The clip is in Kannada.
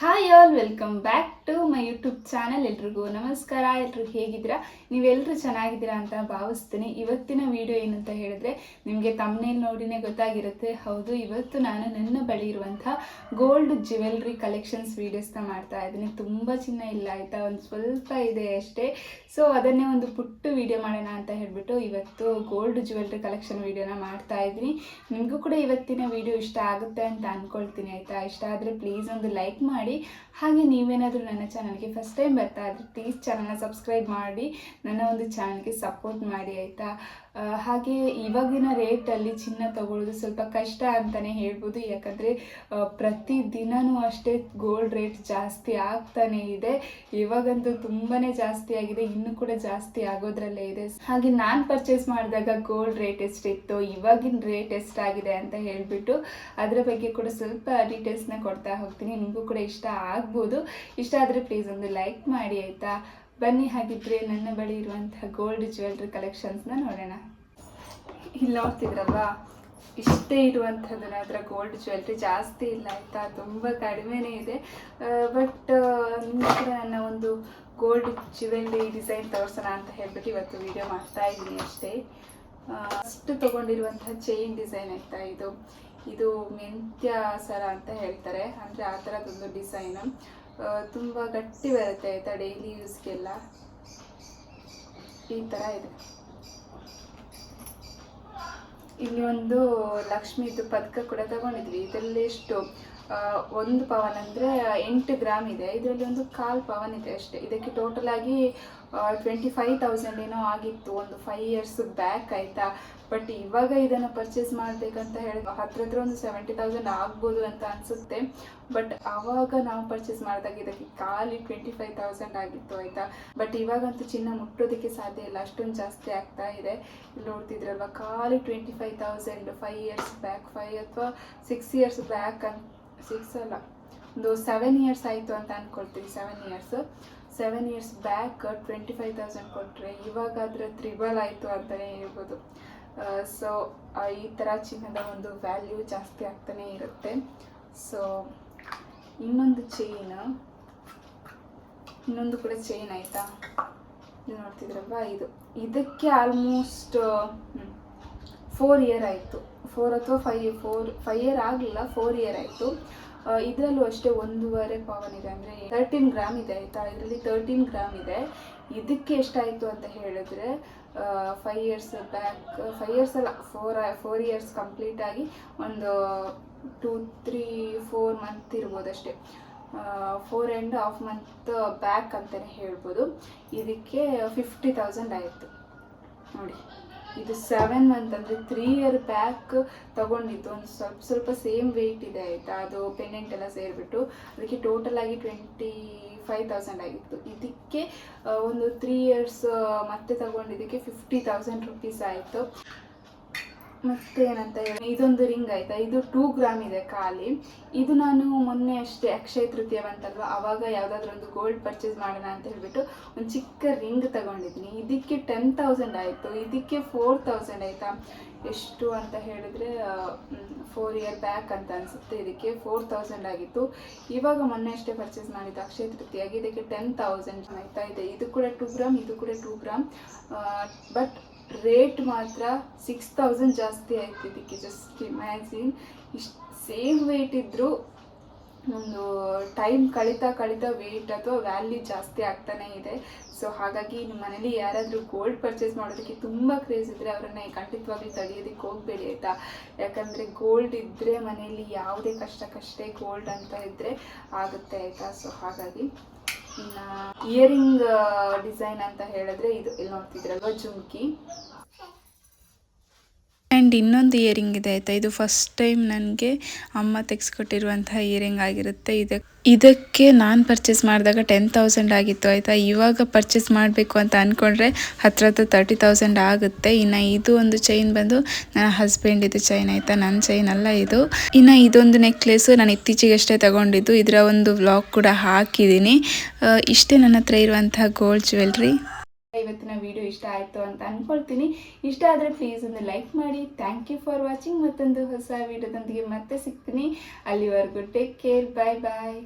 Hi all welcome back to my YouTube channel ಎಲ್ರಿಗೂ ನಮಸ್ಕಾರ. ಎಲ್ರು ಹೇಗಿದ್ದೀರಾ? ನೀವೆಲ್ಲರೂ ಚೆನ್ನಾಗಿದ್ದೀರಾ ಅಂತ ಭಾವಿಸ್ತೀನಿ. ಇವತ್ತಿನ ವಿಡಿಯೋ ಏನಂತ ಹೇಳಿದ್ರೆ, ನಿಮಗೆ ತಮ್ಮನೇಲಿ ನೋಡಿನೇ ಗೊತ್ತಾಗಿರುತ್ತೆ. ಹೌದು, ಇವತ್ತು ನಾನು ನನ್ನ ಬಳಿ ಇರುವಂಥ ಗೋಲ್ಡ್ ಜ್ಯುವೆಲ್ರಿ ಕಲೆಕ್ಷನ್ಸ್ ವೀಡಿಯೋಸ್ನ ಮಾಡ್ತಾ ಇದ್ದೀನಿ. ತುಂಬ ಚಿನ್ನ ಇಲ್ಲ ಆಯಿತಾ? ಒಂದು ಸ್ವಲ್ಪ ಇದೆ ಅಷ್ಟೇ. ಸೊ ಅದನ್ನೇ ಒಂದು ಪುಟ್ಟು ವಿಡಿಯೋ ಮಾಡೋಣ ಅಂತ ಹೇಳಿಬಿಟ್ಟು ಇವತ್ತು ಗೋಲ್ಡ್ ಜ್ಯುವೆಲ್ರಿ ಕಲೆಕ್ಷನ್ ವೀಡಿಯೋನ ಮಾಡ್ತಾ ಇದ್ದೀನಿ. ನಿಮಗೂ ಕೂಡ ಇವತ್ತಿನ ವಿಡಿಯೋ ಇಷ್ಟ ಆಗುತ್ತೆ ಅಂತ ಅಂದ್ಕೊಳ್ತೀನಿ ಆಯಿತಾ? ಇಷ್ಟ ಆದರೆ ಪ್ಲೀಸ್ ಒಂದು ಲೈಕ್ ಮಾಡಿ. ಹಾಗೆ ನೀವೇನಾದರೂ ನನ್ನ ಚಾನಲ್ಗೆ ಫಸ್ಟ್ ಟೈಮ್ ಬರ್ತಾ ಇದ್ರೆ ಪ್ಲೀಸ್ ಚಾನಲ್ನ ಸಬ್ಸ್ಕ್ರೈಬ್ ಮಾಡಿ. ನನ್ನ ಒಂದು ಚಾನಲ್ಗೆ ಸಪೋರ್ಟ್ ಮಾಡಿ, ಆಯಿತಾ? ಹಾಗೆ ಇವಾಗಿನ ರೇಟಲ್ಲಿ ಚಿನ್ನ ತಗೊಳ್ಳೋದು ಸ್ವಲ್ಪ ಕಷ್ಟ ಅಂತಲೇ ಹೇಳ್ಬೋದು. ಯಾಕಂದರೆ ಪ್ರತಿ ದಿನವೂ ಅಷ್ಟೇ ಗೋಲ್ಡ್ ರೇಟ್ ಜಾಸ್ತಿ ಆಗ್ತಾನೇ ಇದೆ. ಇವಾಗಂತೂ ತುಂಬಾ ಜಾಸ್ತಿ ಆಗಿದೆ. ಇನ್ನೂ ಕೂಡ ಜಾಸ್ತಿ ಆಗೋದ್ರಲ್ಲೇ ಇದೆ. ಹಾಗೆ ನಾನು ಪರ್ಚೇಸ್ ಮಾಡಿದಾಗ ಗೋಲ್ಡ್ ರೇಟ್ ಎಷ್ಟಿತ್ತು, ಇವಾಗಿನ ರೇಟ್ ಎಷ್ಟಾಗಿದೆ ಅಂತ ಹೇಳಿಬಿಟ್ಟು ಅದರ ಬಗ್ಗೆ ಕೂಡ ಸ್ವಲ್ಪ ಡೀಟೇಲ್ಸ್ನ ಕೊಡ್ತಾ ಹೋಗ್ತೀನಿ. ನಿಮಗೂ ಕೂಡ ಇಷ್ಟ ಆಗ್ಬೋದು. ಇಷ್ಟ ಆದರೆ ಪ್ಲೀಸ್ ಒಂದು ಲೈಕ್ ಮಾಡಿ, ಆಯಿತಾ? ಬನ್ನಿ ಹಾಗಿದ್ರೆ ನನ್ನ ಬಳಿ ಇರುವಂತಹ ಗೋಲ್ಡ್ ಜ್ಯುವೆಲ್ರಿ ಕಲೆಕ್ಷನ್ಸ್ನ ನೋಡೋಣ. ಇಲ್ಲಿ ನೋಡ್ತಿದ್ರಲ್ವಾ? ಇಷ್ಟೇ ಇರುವಂಥದ್ದು ನನ್ನ ಹತ್ರ ಗೋಲ್ಡ್ ಜ್ಯುವೆಲ್ರಿ ಜಾಸ್ತಿ ಇಲ್ಲ ಆಯಿತಾ ತುಂಬ ಕಡಿಮೆನೇ ಇದೆ. ಬಟ್ ನಿಮ್ಮ ನನ್ನ ಒಂದು ಗೋಲ್ಡ್ ಜ್ಯುವೆಲ್ರಿ ಡಿಸೈನ್ ತೋರಿಸೋಣ ಅಂತ ಹೇಳ್ಬಿಟ್ಟು ಇವತ್ತು ವಿಡಿಯೋ ಮಾಡ್ತಾ ಇದ್ದೀನಿ ಅಷ್ಟೇ. ಫಸ್ಟ್ ತೊಗೊಂಡಿರುವಂತಹ ಚೈನ್ ಡಿಸೈನ್ ಆಯಿತಾ ಇದು? ಇದು ಮೆಂತ್ಯ ಸರ ಅಂತ ಹೇಳ್ತಾರೆ. ಅಂದರೆ ಆ ಥರದೊಂದು ಡಿಸೈನು ತುಂಬ ಗಟ್ಟಿ ಬರುತ್ತೆ ಆಯಿತಾ ಡೈಲಿ ಯೂಸ್ಗೆಲ್ಲ ಈ ಥರ ಇದೆ. ಇಲ್ಲಿ ಒಂದು ಲಕ್ಷ್ಮೀದು ಪದಕ ಕೂಡ ತಗೊಂಡಿದ್ವಿ. ಇದರಲ್ಲಿ ಎಷ್ಟು ಒಂದು ಪವನ್ ಅಂದರೆ ಎಂಟು ಗ್ರಾಮ್ ಇದೆ. ಇದರಲ್ಲಿ ಒಂದು ಕಾಲು ಪವನ್ ಇದೆ ಅಷ್ಟೇ. ಇದಕ್ಕೆ ಟೋಟಲ್ ಆಗಿ ಟ್ವೆಂಟಿ ಫೈವ್ ತೌಸಂಡ್ ಏನೋ ಆಗಿತ್ತು, ಒಂದು ಫೈವ್ ಇಯರ್ಸ್ ಬ್ಯಾಕ್ ಆಯಿತಾ? ಬಟ್ ಇವಾಗ ಇದನ್ನು ಪರ್ಚೇಸ್ ಮಾಡಬೇಕಂತ ಹೇಳಿ ಹತ್ರ ಹತ್ರ ಒಂದು ಸೆವೆಂಟಿ ತೌಸಂಡ್ ಆಗ್ಬೋದು ಅಂತ ಅನಿಸುತ್ತೆ. ಬಟ್ ಆವಾಗ ನಾವು ಪರ್ಚೇಸ್ ಮಾಡಿದಾಗ ಇದಕ್ಕೆ ಖಾಲಿ ಟ್ವೆಂಟಿ ಫೈವ್ ತೌಸಂಡ್ ಆಗಿತ್ತು ಆಯಿತಾ? ಬಟ್ ಇವಾಗಂತೂ ಚಿನ್ನ ಮುಟ್ಟೋದಕ್ಕೆ ಸಾಧ್ಯ ಇಲ್ಲ, ಅಷ್ಟೊಂದು ಜಾಸ್ತಿ ಆಗ್ತಾ ಇದೆ. ನೋಡ್ತಿದ್ರಲ್ವ, ಖಾಲಿ twenty five thousand five years back five ಅಥವಾ ಸಿಕ್ಸ್ ಇಯರ್ಸ್ ಬ್ಯಾಕ್ ಅಂತ ಸಿಕ್ಸ್ ಅಲ್ಲ, ಒಂದು ಸೆವೆನ್ ಇಯರ್ಸ್ ಆಯಿತು ಅಂತ ಅಂದ್ಕೊಳ್ತೀವಿ seven years seven years back twenty five thousand ಕೊಟ್ಟರೆ ಇವಾಗ ಅದರ ತ್ರಿಬಲ್ ಆಯಿತು ಅಂತಲೇ ಹೇಳ್ಬೋದು. ಸೊ ಈ ಥರ ಚಿನ್ನದ ಒಂದು ವ್ಯಾಲ್ಯೂ ಜಾಸ್ತಿ ಆಗ್ತಾನೆ ಇರುತ್ತೆ. ಸೊ ಇನ್ನೊಂದು ಚೈನ್ ಇನ್ನೊಂದು ಕೂಡ ಚೈನ್ ಆಯಿತಾ? ಇದು ನೋಡ್ತಿದ್ರಲ್ವಾ? ಇದು, ಇದಕ್ಕೆ ಆಲ್ಮೋಸ್ಟ್ ಫೋರ್ ಇಯರ್ ಆಯಿತು. ಫೋರ್ ಅಥವಾ ಫೈ ಫೋರ್ ಫೈವ್ ಇಯರ್ ಆಗಲಿಲ್ಲ ಫೋರ್ ಇಯರ್ ಆಯಿತು. ಇದರಲ್ಲೂ ಅಷ್ಟೇ ಒಂದೂವರೆ ಪವನ್ ಇದೆ ಅಂದರೆ ತರ್ಟೀನ್ ಗ್ರಾಮ್ ಇದೆ ಆಯಿತಾ? ಇದರಲ್ಲಿ ತರ್ಟೀನ್ ಗ್ರಾಮ್ ಇದೆ. ಇದಕ್ಕೆ ಎಷ್ಟಾಯಿತು ಅಂತ ಹೇಳಿದ್ರೆ five years back five years ಅಲ್ಲ ಫೋರ್ ಫೋರ್ ಇಯರ್ಸ್ ಕಂಪ್ಲೀಟ್ ಆಗಿ ಒಂದು ಟೂ ತ್ರೀ ಫೋರ್ ಮಂತ್ ಇರ್ಬೋದು ಅಷ್ಟೇ. Four and half month back ಅಂತಲೇ ಹೇಳ್ಬೋದು. ಇದಕ್ಕೆ ಫಿಫ್ಟಿ ತೌಸಂಡ್ ಆಯಿತು. ನೋಡಿ. ಇದು ಸೆವೆನ್ ಮಂತ್ ಅಂದರೆ ತ್ರೀ ಇಯರ್ ಬ್ಯಾಕ್ ತಗೊಂಡಿತ್ತು ಒಂದು ಸ್ವಲ್ಪ ಸ್ವಲ್ಪ ಸೇಮ್ ವೆಯ್ಟ್ ಇದೆ ಆಯಿತಾ? ಅದು ಪೆಂಡೆಂಟ್ ಎಲ್ಲ ಸೇರಿಬಿಟ್ಟು. ಅದಕ್ಕೆ ಟೋಟಲ್ ಆಗಿ ಟ್ವೆಂಟಿ ಫೈವ್ ತೌಸಂಡ್ ಆಗಿತ್ತು. ಇದಕ್ಕೆ ಒಂದು ತ್ರೀ ಇಯರ್ಸ್ ಮತ್ತೆ ತಗೊಂಡಿದ್ದಕ್ಕೆ ಫಿಫ್ಟಿ ತೌಸಂಡ್ ರುಪೀಸ್ ಆಯಿತು. ಮತ್ತೆ ಏನಂತ ಹೇಳಿ ಇದೊಂದು ರಿಂಗ್ ಆಯ್ತಾ? ಇದು ಟೂ ಗ್ರಾಮ್ ಇದೆ ಖಾಲಿ. ಇದು ನಾನು ಮೊನ್ನೆ ಅಷ್ಟೇ ಅಕ್ಷಯ ತೃತೀಯ ಬಂತಲ್ವ? ಅವಾಗ ಯಾವುದಾದ್ರೂ ಒಂದು ಗೋಲ್ಡ್ ಪರ್ಚೇಸ್ ಮಾಡೋಣ ಅಂತ ಹೇಳ್ಬಿಟ್ಟು ಒಂದು ಚಿಕ್ಕ ರಿಂಗ್ ತಗೊಂಡಿದ್ದೀನಿ ಇದಕ್ಕೆ ಟೆನ್ ತೌಸಂಡ್ ಆಯಿತು. ಇದಕ್ಕೆ ಫೋರ್ ತೌಸಂಡ್ ಆಯಿತಾ? ಎಷ್ಟು ಅಂತ ಹೇಳಿದ್ರೆ ಫೋರ್ ಇಯರ್ ಬ್ಯಾಕ್ ಅಂತ ಅನಿಸುತ್ತೆ. ಇದಕ್ಕೆ ಫೋರ್ ತೌಸಂಡ್ ಆಗಿತ್ತು. ಇವಾಗ ಮೊನ್ನೆ ಅಷ್ಟೇ ಪರ್ಚೇಸ್ ಮಾಡಿದ್ದು ಅಕ್ಷಯ ತೃತೀಯಾಗಿ. ಇದಕ್ಕೆ ಟೆನ್ ತೌಸಂಡ್ ಆಯ್ತಾ? ಇದೆ. ಇದು ಕೂಡ ಟೂ ಗ್ರಾಮ್ ಇದು ಕೂಡ ಟೂ ಗ್ರಾಮ್ ಬಟ್ ರೇಟ್ ಮಾತ್ರ ಸಿಕ್ಸ್ ತೌಸಂಡ್ ಜಾಸ್ತಿ ಆಯ್ತು ಇದಕ್ಕೆ ಜಸ್ಟ್ ಮ್ಯಾಗ್ಝಿನ್ ಇಷ್ಟು ಸೇಮ್ ವೇಟ್ ಇದ್ದರೂ ಒಂದು ಟೈಮ್ ಕಳೀತಾ ಕಳೀತಾ ವೇಟ್ ಅಥವಾ ವ್ಯಾಲ್ಯೂ ಜಾಸ್ತಿ ಆಗ್ತಾನೆ ಇದೆ. ಸೊ ಹಾಗಾಗಿ ನಿಮ್ಮ ಮನೇಲಿ ಯಾರಾದರೂ ಗೋಲ್ಡ್ ಪರ್ಚೇಸ್ ಮಾಡೋದಕ್ಕೆ ತುಂಬ ಕ್ರೇಜ್ ಇದ್ದರೆ ಅವರನ್ನು ಖಂಡಿತವಾಗಿ ತಡೆಯೋದಕ್ಕೆ ಹೋಗಬೇಡಿ ಆಯಿತಾ? ಯಾಕಂದರೆ ಗೋಲ್ಡ್ ಇದ್ದರೆ ಮನೆಯಲ್ಲಿ ಯಾವುದೇ ಕಷ್ಟಕ್ಕಷ್ಟೇ ಗೋಲ್ಡ್ ಅಂತ ಇದ್ದರೆ ಆಗುತ್ತೆ ಆಯಿತಾ? ಸೊ ಹಾಗಾಗಿ ಇಯರಿಂಗ್ ಡಿಸೈನ್ ಅಂತ ಹೇಳಿದ್ರೆ ಇದು ಇಲ್ಲಿ ನೋಡ್ತಿದ್ರಲ್ವ ಜುಮ್ಕಿ. ಆ್ಯಂಡ್ ಇನ್ನೊಂದು ಇಯರಿಂಗ್ ಇದೆ ಆಯಿತಾ? ಇದು ಫಸ್ಟ್ ಟೈಮ್ ನನಗೆ ಅಮ್ಮ ತೆಗೆಸ್ಕೊಟ್ಟಿರುವಂತಹ ಇಯರಿಂಗ್ ಆಗಿರುತ್ತೆ. ಇದಕ್ಕೆ ಇದಕ್ಕೆ ನಾನು ಪರ್ಚೇಸ್ ಮಾಡಿದಾಗ ಟೆನ್ ತೌಸಂಡ್ ಆಗಿತ್ತು ಆಯಿತಾ? ಇವಾಗ ಪರ್ಚೇಸ್ ಮಾಡಬೇಕು ಅಂತ ಅಂದ್ಕೊಂಡ್ರೆ ಹತ್ರ ಹತ್ರ ತರ್ಟಿ ತೌಸಂಡ್ ಆಗುತ್ತೆ. ಇನ್ನು ಇದು ಒಂದು ಚೈನ್ ಬಂದು ನನ್ನ ಹಸ್ಬೆಂಡ್ ಇದು ಚೈನ್ ಆಯಿತಾ? ನನ್ನ ಚೈನ್ ಅಲ್ಲ ಇದು. ಇನ್ನು ಇದೊಂದು ನೆಕ್ಲೇಸ್ ನಾನು ಇತ್ತೀಚೆಗಷ್ಟೇ ತಗೊಂಡಿದ್ದು. ಇದರ ಒಂದು ವ್ಲಾಗ್ ಕೂಡ ಹಾಕಿದ್ದೀನಿ. ಇಷ್ಟೇ ನನ್ನ ಹತ್ರ ಇರುವಂತಹ ಗೋಲ್ಡ್ ಜ್ಯುವೆಲ್ರಿ ಇವತ್ತಿನ ವಿಡಿಯೋ ಇಷ್ಟ ಆಯಿತು ಅಂತ ಅಂದ್ಕೊಳ್ತೀನಿ ಇಷ್ಟ ಆದರೆ ಪ್ಲೀಸ್ ಒಂದು ಲೈಕ್ ಮಾಡಿ. ಥ್ಯಾಂಕ್ ಯು ಫಾರ್ ವಾಚಿಂಗ್ ಮತ್ತೊಂದು ಹೊಸ ವಿಡಿಯೋದೊಂದಿಗೆ ಮತ್ತೆ ಸಿಗ್ತೀನಿ. ಅಲ್ಲಿವರೆಗೂ ಟೇಕ್ ಕೇರ್ ಬಾಯ್ ಬಾಯ್